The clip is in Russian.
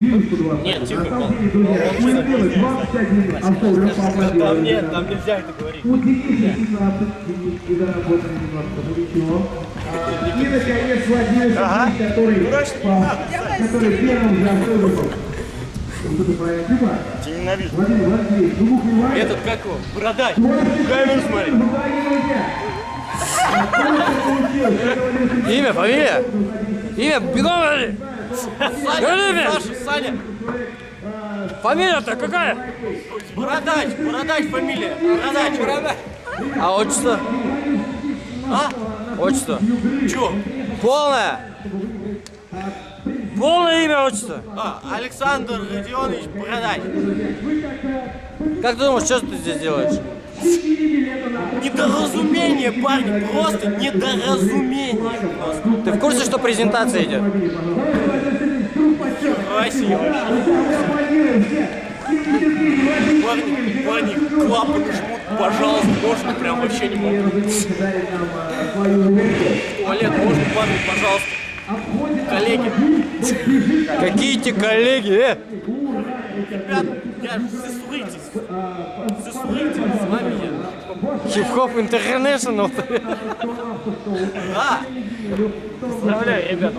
Нет, тихо, пол- Будет делать 25 минут. Антон, я поаплодирую. Там нет, там нельзя это говорить. Удивительно, 17 минут и доработали немножко, ну ничего. И, наконец, Владимир Сергеевич, который, первым правильно, Типа, Тебя ненавижу. Ну. Этот как его? Бородач. Камеру смотри. Имя, фамилия? Имя! Говори мне! Саша, Саня. Фамилия-то какая? Бородач, Бородач фамилия. Бородач. Бородач. А отчество? А? Отчество. Чё? Полное! Полное имя, отчество. А, Александр Родионович Бородач. Как ты думаешь, что ты здесь делаешь? Недоразумение, парни, просто недоразумение. Просто. Ты в курсе, что презентация идет? Красиво. Парни, парни, клапаны жмут, пожалуйста, можно прям вообще не могу. Туалет, можно, парни, пожалуйста. Коллеги, Какие те коллеги, э? Ребята, я засуритесь. Засуритесь, с вами я. Хип-хоп Интернешнл. Да. Поздравляю, ребята.